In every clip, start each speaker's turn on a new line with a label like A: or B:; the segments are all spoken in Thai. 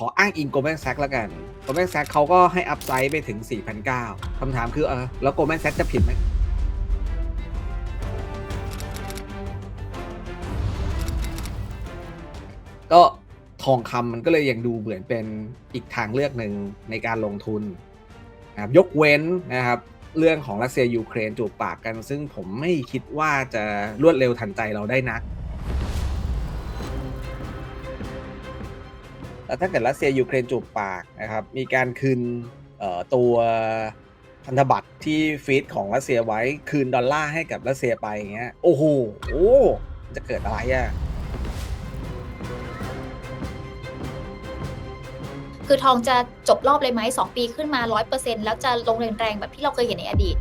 A: ขออ้างอิง Goldman Sachs แล้วกัน Goldman Sachs เขาก็ให้อัพไซด์ไปถึง4,900คำถามคือเออแล้ว Goldman Sachs จะผิดไหมก็ทองคำมันก็เลยยังดูเหมือนเป็นอีกทางเลือกหนึ่งในการลงทุนนะครับยกเว้นนะครับ เรื่องของรัสเซียยูเครนจูบปากกัน ซึ่งผมไม่คิดว่าจะรวดเร็วทันใจเราได้นัก แต่ถ้าเกิดรัสเซียยูเครนจูบปากนะครับ มีการคืนตัวพันธบัตรที่ฟีดของรัสเซียไว้คืนดอลลาร์ให้กับรัสเซียไปอย่างเงี้ยโอ้โหโอ้จะเกิดอะไรอะ
B: คือทองจะจบรอบเลยไหมสองปีขึ้นมา100%แล้วจะลงแรงๆแบบที่เราเคยเห็นในอดีต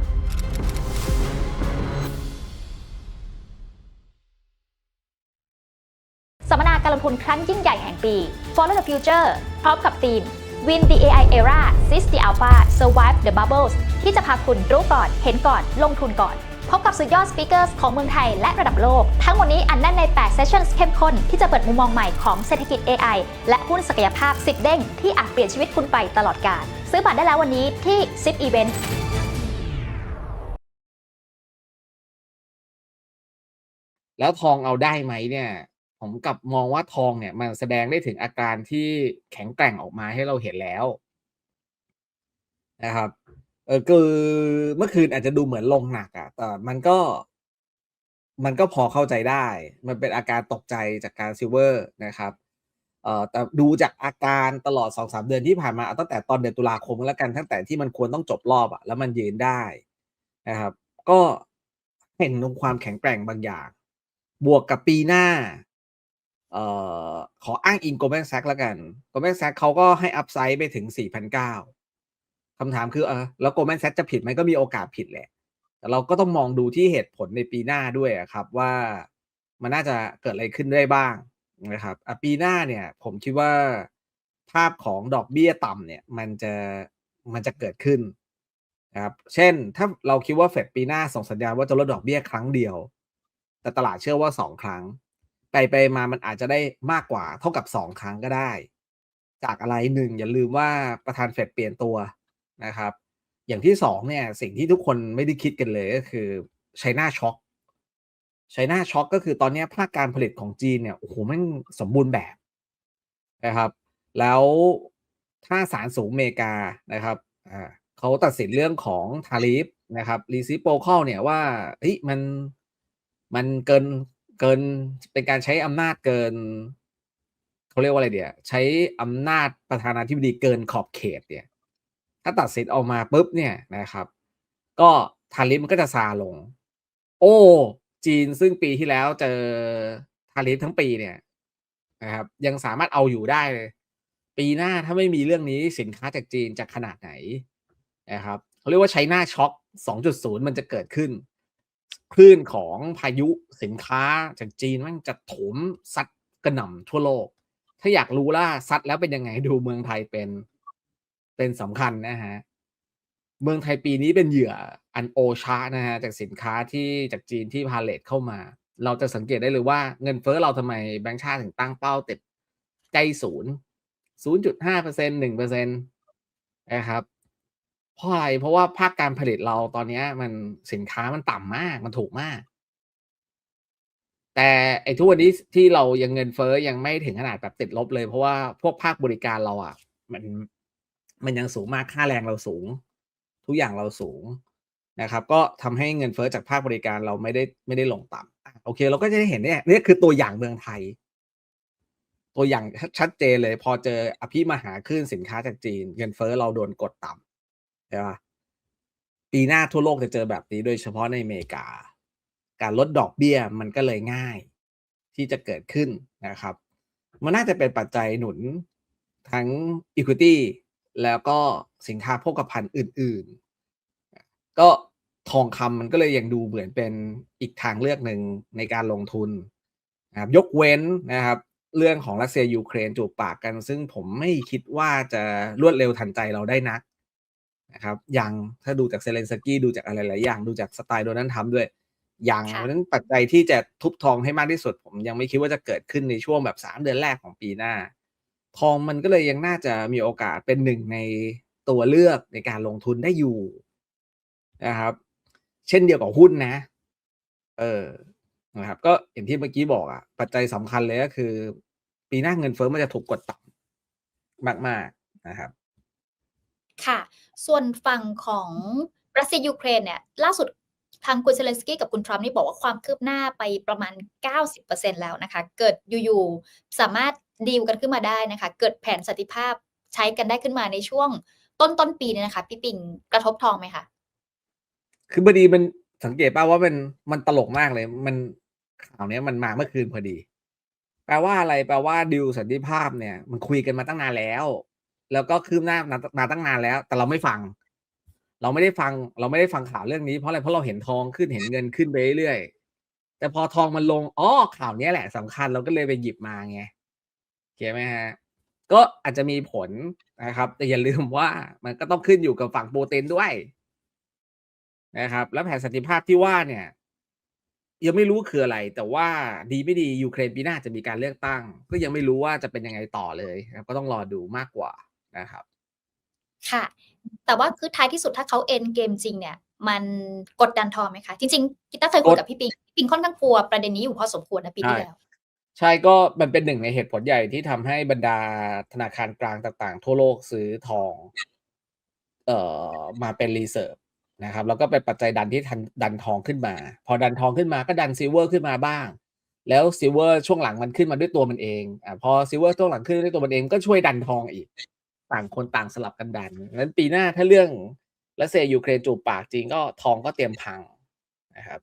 C: การลงทุนครั้งยิ่งใหญ่แห่งปี Follow the Future พร้อมกับทีม Win the AI Era Seize the Alpha Survive the Bubbles ที่จะพาคุณรู้ก่อน เห็นก่อน ลงทุนก่อน พบกับสุดยอดสปีกเกอร์ของเมืองไทยและระดับโลก ทั้งหมดนี้อันแน่นใน8 Sessions เข้มข้น ที่จะเปิดมุมมองใหม่ของเศรษฐกิจ AI และหุ้นศักยภาพ 10 เด้ง ที่อาจเปลี่ยนชีวิตคุณไปตลอดกาล ซื้อบัตรได้แล้ววันนี้ที่ SIP Event
A: แล้วทองเอาได้ไหมเนี่ย ผมกลับมองว่าทองเนี่ย มันแสดงได้ถึงอาการที่แข็งแกร่งออกมาให้เราเห็นแล้วนะครับ เออคือเมื่อคืนอาจจะดูเหมือนลงหนักอะแต่มันก็ มันก็พอเข้าใจได้ มันเป็นอาการตกใจจากการซิลเวอร์นะครับ เอ่อแต่ดูจากอาการตลอดสองสามเดือนที่ผ่านมาตั้งแต่ตอนเดือนตุลาคมแล้วกันตั้งแต่ที่มันควรต้องจบรอบอะแล้วมันยืนได้นะครับ ก็เห็นถึงความแข็งแกร่งบางอย่าง บวกกับปีหน้า เอ่อขออ้างอิง Goldman Sachs แล้วกัน Goldman Sachs เขาก็ให้อัพไซด์ไปถึง 4,900คำถามคือเออแล้ว Goldman Sachs จะผิดไหมก็มีโอกาสผิดแหละ แต่เราก็ต้องมองดูที่เหตุผลในปีหน้าด้วยครับว่ามันน่าจะเกิดอะไรขึ้นได้บ้างนะครับปีหน้าเนี่ยผมคิดว่าภาพของดอกเบี้ยต่ำเนี่ยมันจะมันจะเกิดขึ้นนะครับเช่นถ้าเราคิดว่าเฟดปีหน้าส่งสัญญาณว่าจะลดดอกเบี้ยครั้งเดียว แต่ตลาดเชื่อว่าสองครั้ง ไปไปมามันอาจจะได้มากกว่าเท่ากับสองครั้งก็ได้ จากอะไรหนึ่งอย่าลืมว่าประธานเฟดเปลี่ยนตัวนะครับ อย่างที่สองเนี่ยสิ่งที่ทุกคนไม่ได้คิดกันเลยก็คือไชน่าช็อคไชน่าช็อคก็คือตอนนี้ภาคการผลิตของจีนเนี่ยโอ้โหแมันสมบูรณ์แบบนะครับ แล้วถ้าศาลสูงอเมริกานะครับอ่าเขาตัดสินเรื่องของทาริฟนะครับรีซิโปคอลเนี่ยว่าเฮ้ยมันมันเกิน เกินเป็นการใช้อำนาจเกินเขาเรียกว่าอะไรเดียใช้อำนาจประธานาธิบดีเกินขอบเขตเนี่ยถ้าตัดสินออกมาปุ๊บเนี่ยนะครับ ก็ทาริฟมันก็จะซาลง โอ้ จีนซึ่งปีที่แล้วเจอทาริฟทั้งปีเนี่ยนะครับยังสามารถเอาอยู่ได้เลยปีหน้าถ้าไม่มีเรื่องนี้สินค้าจากจีนจะขนาดไหนนะครับเขาเรียกว่าใช้หน้าช็อค2.0 มันจะเกิดขึ้น คลื่นของพายุสินค้าจากจีนมันจะถมซัดกระหน่ำทั่วโลก ถ้าอยากรู้ล่ะซัดแล้วเป็นยังไงดูเมืองไทยเป็นเป็นสำคัญนะฮะ เมืองไทยปีนี้เป็นเหยื่ออันโอชานะฮะจากสินค้าที่จากจีนที่พาเลทเข้ามา เราจะสังเกตได้เลยว่าเงินเฟ้อเราทำไมแบงก์ชาติถึงตั้งเป้าติดใกล้ศูนย์ศูนย์จุดห้าเปอร์เซ็นหนึ่งเปอร์เซ็นตนะครับ เพราะอะไรเพราะว่าภาคการผลิตเราตอนนี้มันสินค้ามันต่ำมากมันถูกมาก แต่ไอ้ทุกวันนี้ที่เรายังเงินเฟ้อยังไม่ถึงขนาดแบบติดลบเลย เพราะว่าพวกภาคบริการเราอะ มันมันยังสูงมากค่าแรงเราสูง ทุกอย่างเราสูงนะครับ ก็ทำให้เงินเฟ้อจากภาคบริการเราไม่ได้ไม่ได้ลงต่ำโอเค เราก็จะได้เห็นเนี่ยนี่คือตัวอย่างเมืองไทย ตัวอย่างชัดเจนเลย พอเจออภิมหาขึ้นสินค้าจากจีน เงินเฟ้อเราโดนกดต่ำ ใช่ปะปีหน้าทั่วโลกจะเจอแบบนี้โดยเฉพาะในอเมริกา การลดดอกเบี้ยมันก็เลยง่าย ที่จะเกิดขึ้นนะครับ มันน่าจะเป็นปัจจัยหนุนทั้ง Equity แล้วก็สินค้าโภคภัณฑ์อื่น ๆ ก็ทองคำมันก็เลยยังดูเหมือนเป็นอีกทางเลือกหนึ่งในการลงทุนนะครับยกเว้นนะครับ เรื่องของรัสเซียยูเครนจูบปากกัน ซึ่งผมไม่คิดว่าจะรวดเร็วทันใจเราได้นัก นะครับยังถ้าดูจากเซเลนสกี้ดูจากอะไรหลายอย่างดูจากสไตล์โดนัลด์ทรัมป์ด้วยยังเพ
B: ค่ะ
A: ราะฉะนั้นปัจจัยที่จะทุบทองให้มากที่สุด ผมยังไม่คิดว่าจะเกิดขึ้นในช่วงแบบสามเดือนแรกของปีหน้า ทองมันก็เลยยังน่าจะมีโอกาสเป็นหนึ่งในตัวเลือกในการลงทุนได้อยู่นะครับ เช่นเดียวกับหุ้นนะ เออนะครับ ก็อย่างที่เมื่อกี้บอกอะปัจจัยสำคัญเลยก็คือ ปีหน้าเงินเฟ้อมันจะถูกกดต่ำมาก ๆนะครับ
B: ค่ะ ส่วนฝั่งของรัสเซียยูเครนเนี่ยล่าสุดทางคุณเซเลนสกี้กับคุณทรัมป์นี่บอกว่าความคืบหน้าไปประมาณ 90%แล้วนะคะ เกิดอยู่ๆสามารถดีลกันขึ้นมาได้นะคะ เกิดแผนสันติภาพใช้กันได้ขึ้นมาในช่วงต้นต้นปีเนี่ยนะคะ พี่ปิงกระทบทองไหมคะ
A: คือบดีมันสังเกตป่าว่ามันมันตลกมากเลย มันข่าวเนี้ยมันมาเมื่อคืนพอดี แปลว่าอะไรแปลว่าดิวสันติภาพเนี่ย มันคุยกันมาตั้งนานแล้ว แล้วก็คืบหน้ามาตั้งนานแล้ว แต่เราไม่ฟัง เราไม่ได้ฟัง เราไม่ได้ฟังข่าวเรื่องนี้เพราะอะไรเพราะเราเห็นทองขึ้นเห็นเงินขึ้นไปเรื่อยๆแต่พอทองมันลงอ๋อข่าวนี้แหละสำคัญเราก็เลยไปหยิบมาไงเข้าไหมฮะก็อาจจะมีผลนะครับ แต่อย่าลืมว่ามันก็ต้องขึ้นอยู่กับฝั่งโปรเตนด้วยนะครับ แล้วแผนสันติภาพที่ว่าเนี่ย ยังไม่รู้คืออะไร แต่ว่าดีไม่ดียูเครนปีหน้าจะมีการเลือกตั้ง ก็ยังไม่รู้ว่าจะเป็นยังไงต่อเลยครับก็ต้องรอดูมากกว่า นะครับ
B: ค่ะ แต่ว่าคือท้ายที่สุดถ้าเขาเอ็นเกมจริงเนี่ยมันกดดันทองไหมคะ จริงๆกีต้าเคยคุยกับพี่ปิงพี่ปิงค่อนข้างกลัวประเด็นนี้อยู่พอสมควรนะปีที่
A: ใช่
B: แล้ว
A: ใช่ก็มันเป็นหนึ่งในเหตุผลใหญ่ที่ทำให้บรรดาธนาคารกลางต่างๆ ทั่วโลกซื้อทอง เอ่อมาเป็นรีเซิร์ฟนะครับ แล้วก็เป็นปัจจัยดันที่ทันดันทองขึ้นมา พอดันทองขึ้นมาก็ดันซิลเวอร์ขึ้นมาบ้าง แล้วซิลเวอร์ช่วงหลังมันขึ้นมาด้วยตัวมันเองอ่าพอซิลเวอร์ช่วงหลังขึ้นด้วยตัวมันเองก็ช่วยดันทองอีก ต่างคนต่างสลับกันดันงั้นปีหน้าถ้าเรื่องรัสเซียยูเครนจูบปากจริงก็ทองก็เตรียมพังนะครับ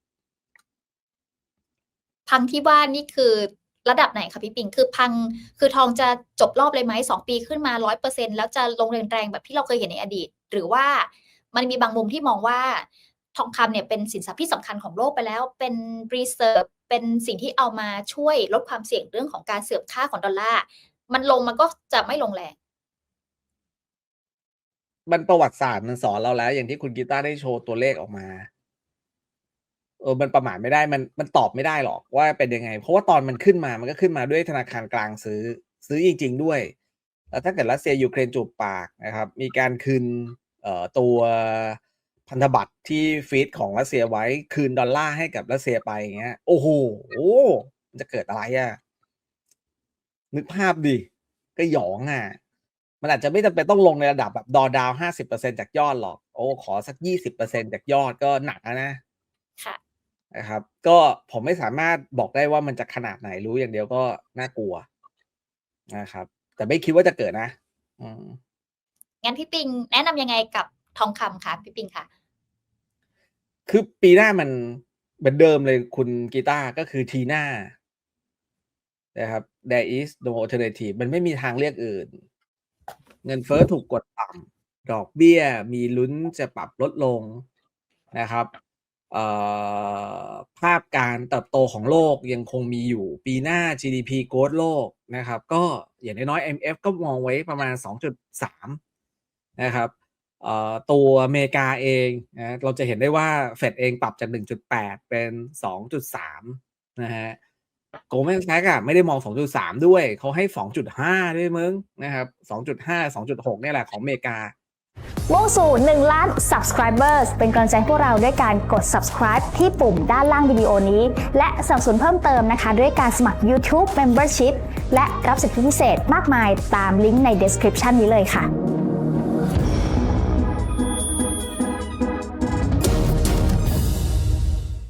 B: พังที่ว่านี่คือระดับไหนคะพี่ปิงคือพังคือทองจะจบรอบเลยไหมสองปีขึ้นมาร้อยเปอร์เซ็นแล้วจะลงแรงๆแบบที่เราเคยเห็นในอดีต หรือว่ามันมีบางมุมที่มองว่าทองคำเนี่ยเป็นสินทรัพย์ที่สำคัญของโลกไปแล้ว เป็นรีเซิร์ฟเป็นสิ่งที่เอามาช่วยลดความเสี่ยงเรื่องของการเสื่อมค่าของดอลลาร์มันลงมันก็จะไม่ลงแรง
A: มันประวัติศาสตร์มันสอนเราแล้ว อย่างที่คุณกีตาร์ได้โชว์ตัวเลขออกมาเออมันประมาทไม่ได้มันมันตอบไม่ได้หรอกว่าเป็นยังไง เพราะว่าตอนมันขึ้นมามันก็ขึ้นมาด้วยธนาคารกลางซื้อ ซื้อจริง ๆ ด้วย แล้วถ้าเกิดรัสเซียยูเครนจูบปากนะครับ มีการคืนเอ่อตัวพันธบัตรที่ฟีดของรัสเซียไว้คืนดอลลาร์ให้กับรัสเซียไปอย่างเงี้ย โอ้โหมันจะเกิดอะไรอะนึกภาพดิก็หยองอะ มันอาจจะไม่จำเป็นต้องลงในระดับแบบดอดาวห้าสิบเปอร์เซ็นจากยอดหรอก โอ้ ขอสักยี่สิบเปอร์เซ็นจากยอดก็หนักแล้วนะ
B: ค่ะ
A: นะครับ ก็ผมไม่สามารถบอกได้ว่ามันจะขนาดไหนรู้อย่างเดียวก็น่ากลัวนะครับ แต่ไม่คิดว่าจะเกิดนะ อืม
B: งั้นพี่ปิงแนะนำยังไงกับทองคำคะพี่ปิงคะ
A: คือปีหน้ามันเหมือนเดิมเลยคุณกีตาร์ก็คือทีหน้านะครับ there is no alternative มันไม่มีทางเลือกอื่น เงินเฟ้อถูกกดต่ำดอกเบี้ยมีลุ้นจะปรับลดลงนะครับภาพการเติบโตของโลกยังคงมีอยู่ปีหน้า GDP โกดโลกนะครับ ก็อย่างน้อยๆ MF ก็มองไว้ประมาณ 2.3 นะครับตัวอเมริกาเองนะเราจะเห็นได้ว่าเฟดเองปรับจาก 1.8 เป็น 2.3 นะฮะ โกลแมนแซกอะไม่ได้มอง 2.3 ด้วย เขาให้ 2.5 ด้วยมึงนะครับ 2.5 2.6 เนี่ยแหละของอเมริกา
C: มุ่งสู่1ล้าน subscribers เป็นกำลังใจให้พวกเราด้วยการกด subscribe ที่ปุ่มด้านล่างวิดีโอนี้ และสนับสนุนเพิ่มเติมนะคะ ด้วยการสมัคร YouTube Membership และรับสิทธิพิเศษมากมายตามลิงก์ใน description นี้เลยค่ะ